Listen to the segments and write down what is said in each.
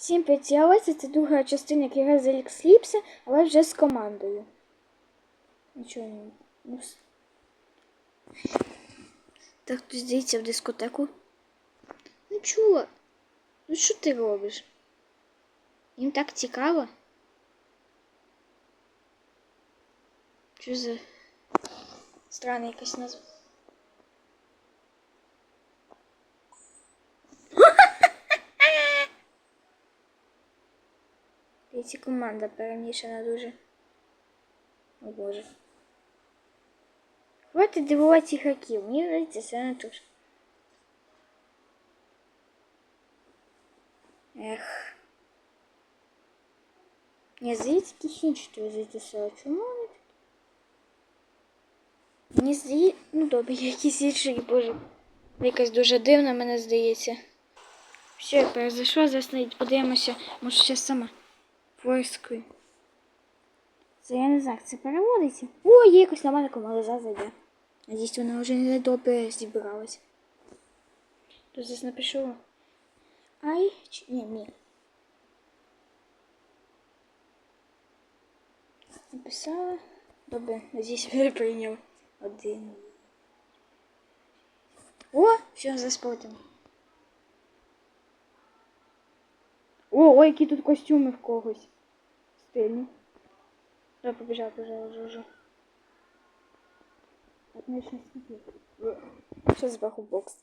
Всім підтягується, це друга частина Кіра з Еліксліпса, але вже з командою. Нічого не. Так хтось здається в дискотеку. Ну чого? Ну що ти робиш? Їм так цікаво. Що за странна якась назва? Дивіться, команда перемішана дуже. О боже. Хватить дивувати ігроків. Мені здається, це не тож. Ех. Ні, здається, інші звідти Чому вони такі? Мені здається, ну добре, якісь інші, боже. Якась дуже дивна, мене здається. Все, я перезайшла, зараз навіть подивимося, може ще сама. Войскою. Це я не знаю, як це переводиться. О, є якось нормальна команда зараз зайде. Надіюсь, вона вже не добре зібралась. То здесь напишу. Ай, чи... ні, ні. Написала. Добре, надіюсь, мене прийняв. Один. О, все, заспортимо. О, ой, які тут костюми в когось. Стильні. Давай, побіжав, побіжав, вже, вже. Отлично. Що збаху бокс?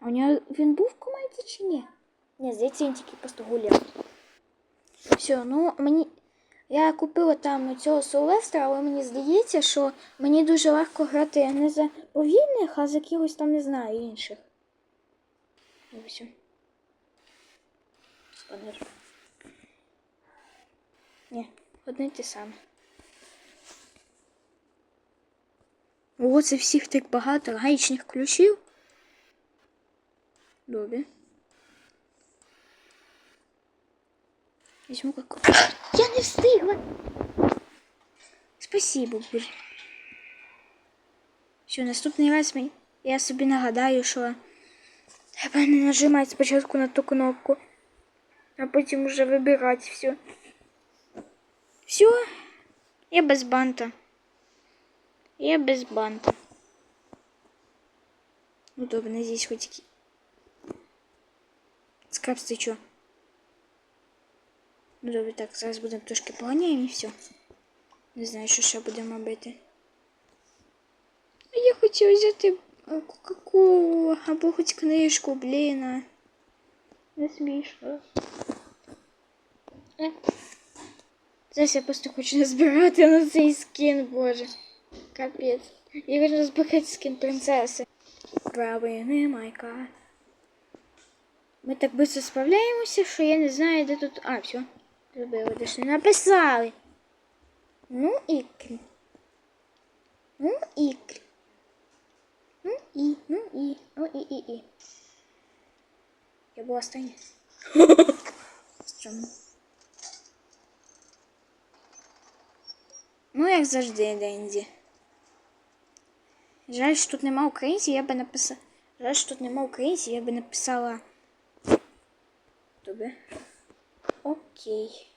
А у нього він був в команді чи ні? Ні, здається, він тільки просто гуляв. Все, ну мені. Я купила там цього Силвестра, але мені здається, що мені дуже легко грати не за повільних, а за якихось там, не знаю, інших. І Спанер. Ні, одне те саме. О, це всіх так багато гаїчних ключів. Добре. Візьму каку. Я не встигла. Спасибо, Буль. Все, наступний раз я собі нагадаю, що треба не нажимати спочатку на ту кнопку, а потім вже вибирати все. Все, я без банта. Я без банта. Ну добре, надіюсь, хоч які. Скрабс, ти чо? Ну добре, так, зараз будемо трошки поганяємо і все. Не знаю, що ще будемо робити. А я хотіла взяти е, Кока-Колу або хоч книжку, блін. а. Не смішно. Зараз я просто хочу назбирати на цей скін, боже. Капець. Я хочу назбирати скін принцеси. Правий не майка. Ми так швидко справляємося, що я не знаю, де тут. А, все. Зробили, де ж не написали. Ну ікр. Ну ікр. Ну і, ну і, ну і, і, і. Я була остання. Стрьомно. Ну, як завжди, Денді. Жаль, що тут нема українців, я би написала. Жаль, що тут нема українців, я би написала. Тобі. Окей.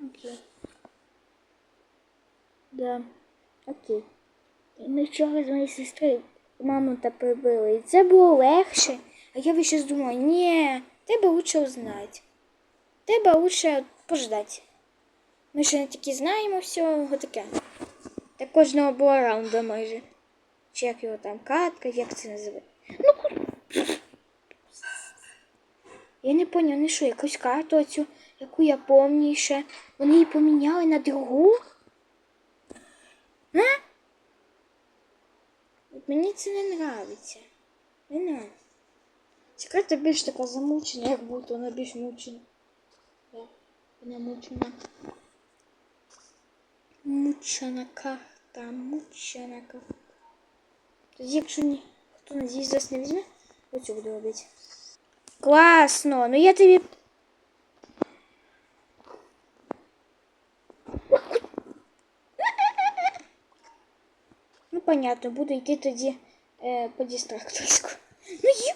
Окей. Да. Окей. Ми вчора з моєю сестрою маму та прибили. І це було легше. А я би щось думала, ні, тебе лучше узнати. Тебе лучше пождати. Ми ще не тільки знаємо всього таке. Та кожного була раунда майже. Чи як його там катка, як це називає. Ну, я не поняв, вони що, якусь карту оцю, яку я помню ще. Вони її поміняли на другу? А? Мені це не нравиться. Не нравиться. Ця карта більш така замучена, як будто вона більш мучена. Вона мучена. Мучена карта, мучена карта. Тоді, якщо ні, хто надіюсь, зараз не візьме, оцю буду робити. Класно, ну я тобі. Ну, понятно, буду йти тоді е, по дистракторську. Ну ю.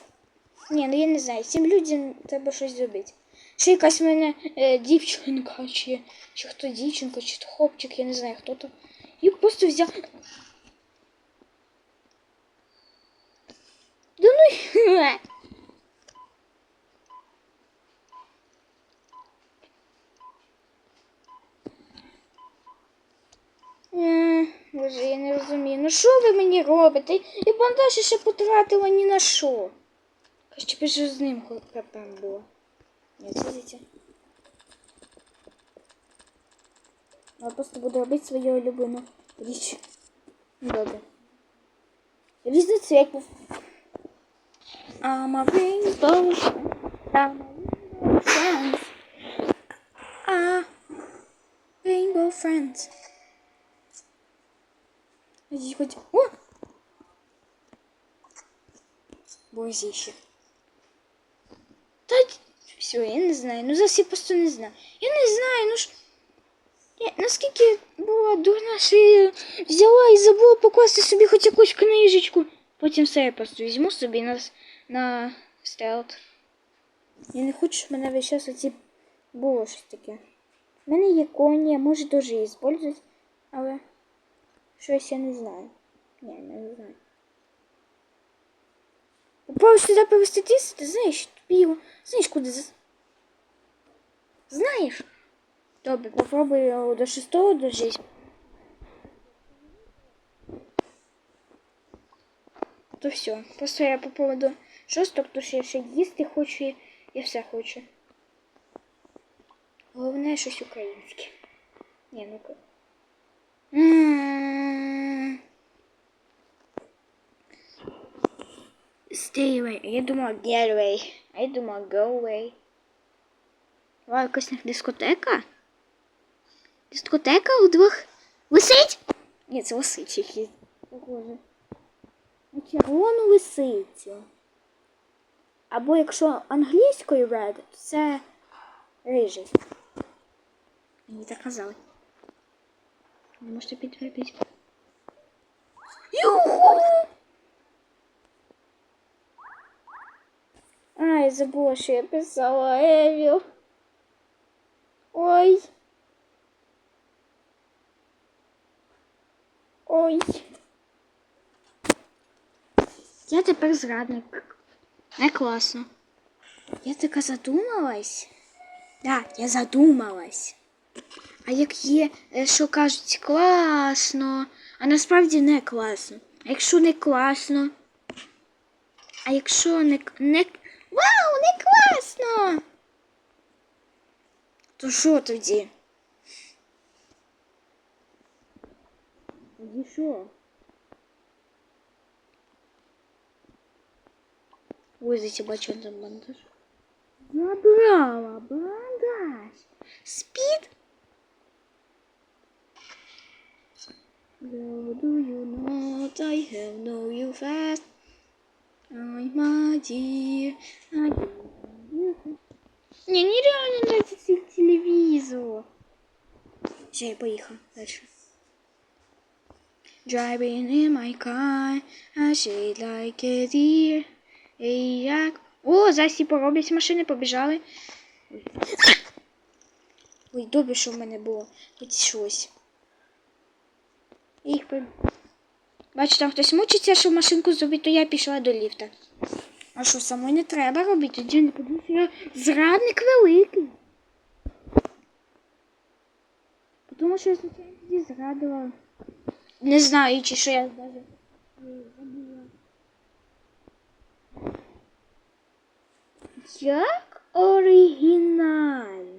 Ні, ну я не знаю, цим людям треба щось зробити. Чи якась мене е, дівчинка, чи, чи хто дівчинка, чи то хлопчик, я не знаю хто то. І просто взяв. Да ну. Боже, я не розумію. Ну що ви мені робите? І бандаж ще потратила ні на що. Краще б ж з ним хлопцем було. Ні, це дитя. Я просто буду робити свою улюблену річ. Ну, Добре. Різниця як був. I'm a rainbow friend. I'm a rainbow friend. Ah, rainbow friend. Здесь хоть... О! Бозище. Та все, я не знаю. Ну зараз я просто не знаю. Я не знаю, ну ж. Я, наскільки була дурна, що я взяла і забула покласти собі хоч якусь книжечку. Потім все я просто візьму собі на, на стелт. Я не хочу, щоб мене весь час оці було щось таке. У мене є коні, я можу теж її використовувати, але щось я не знаю. Ні, не знаю. Попробуй сюди повести тіс, ти знаєш, його, знаєш, куди за... Знаєш? Добре, його до шестого дожить. То все. Просто я по поводу шостого, тому що я ще їсти хочу, я все хочу. Головне щось українське. Ні, ну ка- М. Stay away. Я думала get away. Я думала go away. Вау, якась них дискотека? Дискотека у двох висить? Ні, це лисичі якісь. Похоже. Червону лисицю. Або якщо англійською red, то це рижий. Мені так казали. Ви можете підтвердити. Юху! Ай, забула, що я писала Евіл. Ой. Ой. Я тепер зрадник. Не класно. Я така задумалась. Да, я задумалась. А як є, е, що кажуть, класно, а насправді не класно. А якщо не класно? А якщо не, не... Вау, не класно! То що тоді? Тоді що? Ой, зайти бачу там бандаж. Забрала бандаж. Спит? Girl, do you not I have know you fast? I do. Не, нереально нравится телевизор. Все, я поехал дальше. Driving in my car, I shade like a deer. Ей, як? О, зараз всі пороблять машини, побіжали. Ой. Ой, добре, що в мене було. Хоч щось. Їх. Бачу, там хтось мучиться, щоб машинку зробити, то я пішла до ліфта. А що, самої не треба робити? Тоді не подумав, я зрадник великий. Тому що я звичайно тоді зрадила. Не знаю, чи що я навіть е, забула. Як оригінально.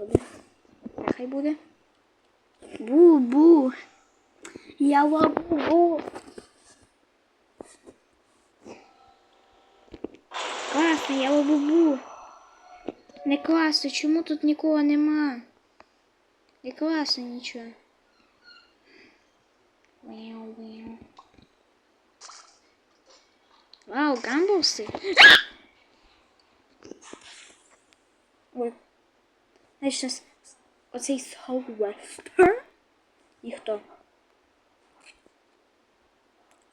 Тобі. Нехай буде. Бу-бу. Я бу-бу. Класно, я бу-бу. Не класно, чому тут нікого нема? Не класно нічого. Вау, вау. Вау, гамбуси. Ой. Знаєш, щас оцей Солвестер. І хто?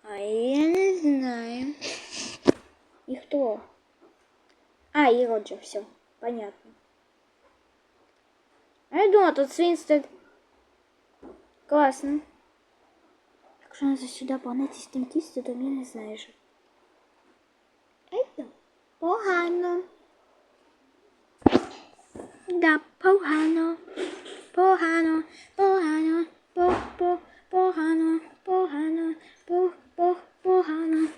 А я не знаю. И кто? А, и Роджер, все, понятно. А я думала, тут Свинстед. Классно. Якщо треба сюди погнатися з тим тістю, то я не знаю. що. Ей, Погано. Да, погано. Погано, погано, по, по, погано, погано, по, по, погано.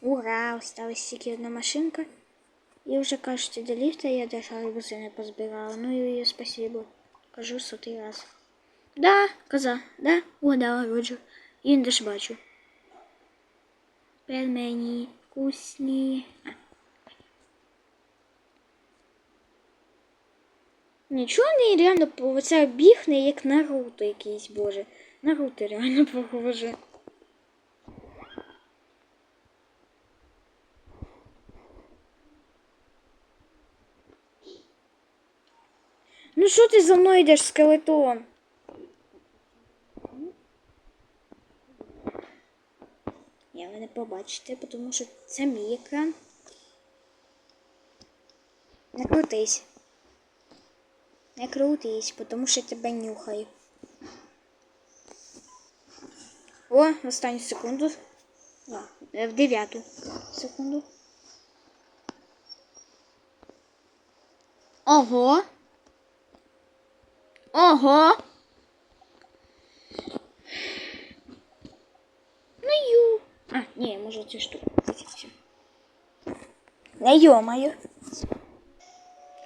Ура, осталась тільки одна машинка. І вже кажуть, до ліфта я даже арбузи не позбирала. Ну і спасибо. Кажу сотий раз. Да, коза, да, угадала Роджер. І не ж бачу. Пельмені вкусні. А. Нічого не реально по- це бігне, як Наруто якийсь, боже. Наруто реально похоже. Ну що ти за мною йдеш, скелетон? Я ви не побачите, тому що це мій екран. Не крутись. Не крутись, тому що тебе нюхаю. О, останню секунду. А, е, в дев'яту секунду. Ого. Ого. Ну ю. А, ні, може цю штуку. Не йомаю.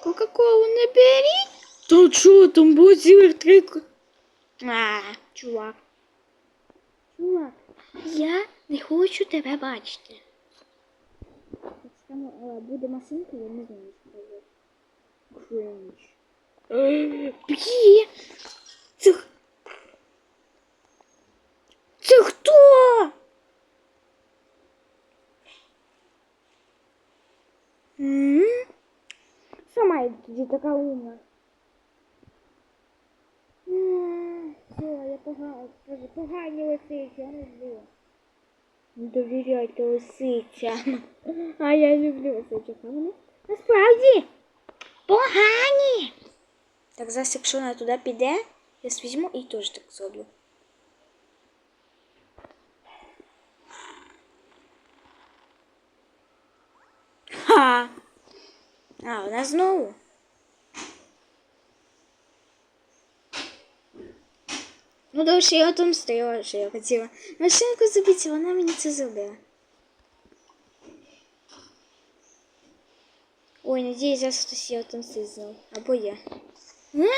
Кока-колу не беріть. Та чого там буде цілих три... А, чувак. Чувак, я не хочу тебе бачити. Там е, буде машинка, я не знаю, що робити. Кринж. Б'є! Це... Це хто? Сама я тоді така умна. Все, я погано, погані лисиці, я не люблю. Не довіряйте лисицям. А я люблю лисичок. А вони насправді погані. Так зараз, якщо вона туди піде, я візьму і теж так зроблю. Ха! А, вона знову. Ну, довше я отомстила, що я хотіла. Машинку забити, вона мені це зробила. Ой, надіюсь, зараз хтось її отомстить знову. Або я. Е?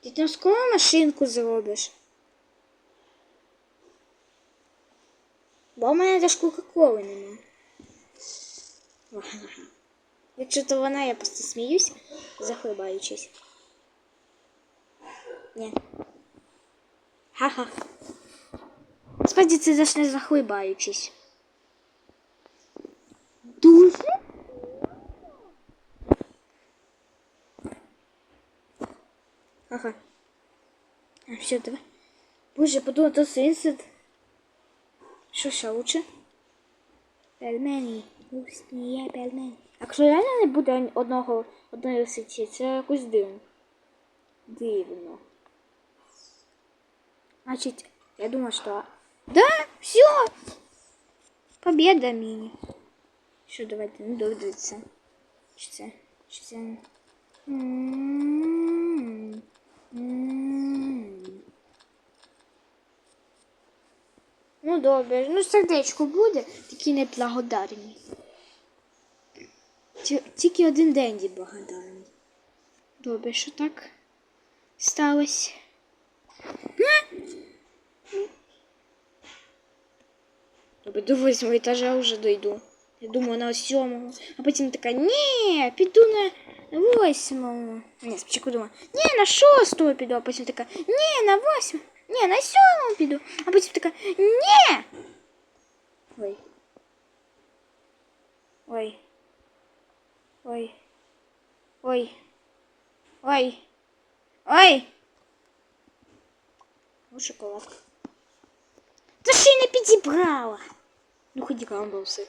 Ти там скоро машинку зробиш? Бо в мене теж кока-коли нема. Якщо то вона, я просто сміюсь, захлибаючись. Ні. Ха-ха. Справді це теж не захлибаючись. Дуже? Ага. А, все, давай. Боже, подумал, то сенсит. Що ще лучше? Пельмені. Вкусні пельмені. Якщо реально не буде одного, одної лисиці, це якось дивно. Дивно. Значить, я думаю, що... Да, все! Победа мені. Що, давайте, не дивитися. Чи це? Чи це? Ну добре, ну сердечко буде, такі неблагодарні. Ті- Тільки один Денді благодарний. Добре, що так сталося. Добре, до восьмого етажа вже дойду. Я думаю, на сьомому. А потім така, ні, піду на восьмому. Ні, спочатку думаю, ні, на шостому піду, а потім така, ні, на восьмому, ні, на сьомому піду. А потім така, ні. Ой. Ой. Ой. Ой. Ой. Ой. Ну, шоколадка. Та ще й не підібрала. Ну, хоч гамбуси.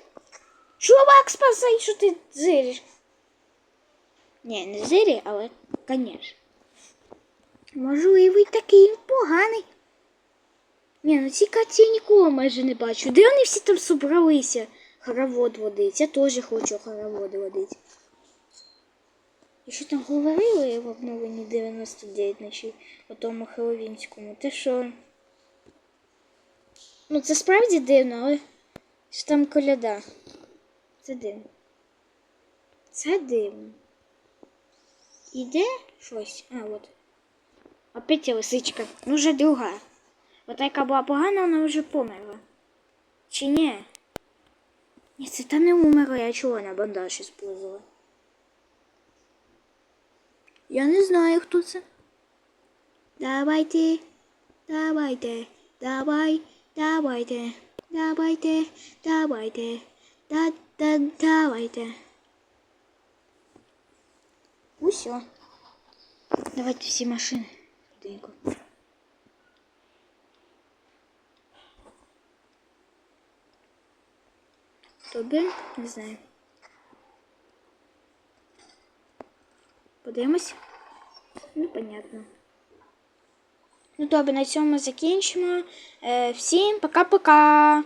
Чувак, спасай, що ти зириш. Ні, не зирі, але, звісно. Можливий такий поганий. Ні, ну ці каті я нікого майже не бачу. Де вони всі там собралися? Хоровод водить. Я теж хочу хоровод водити. І що там говорили в обновленні 99 ночі по тому Хеловінському? Те що. Ну це справді дивно, але що там коляда. Це дивно. Це дивно. Іде щось? А, от. Опять ця лисичка. Ну вже друга. Ота, яка була погана, вона вже померла. Чи ні? Ні, це та не умерла, я чула на бандаж использовала. Я не знаю, хто це. Давайте, давайте, давай, давайте, давайте, давайте, да, да, давайте. Усьо. Давайте всі машини. Швиденько. Тобі не знаю. Подивимось. Ну, понятно. Ну, добре, на цьому закінчимо. Е, всім пока-пока.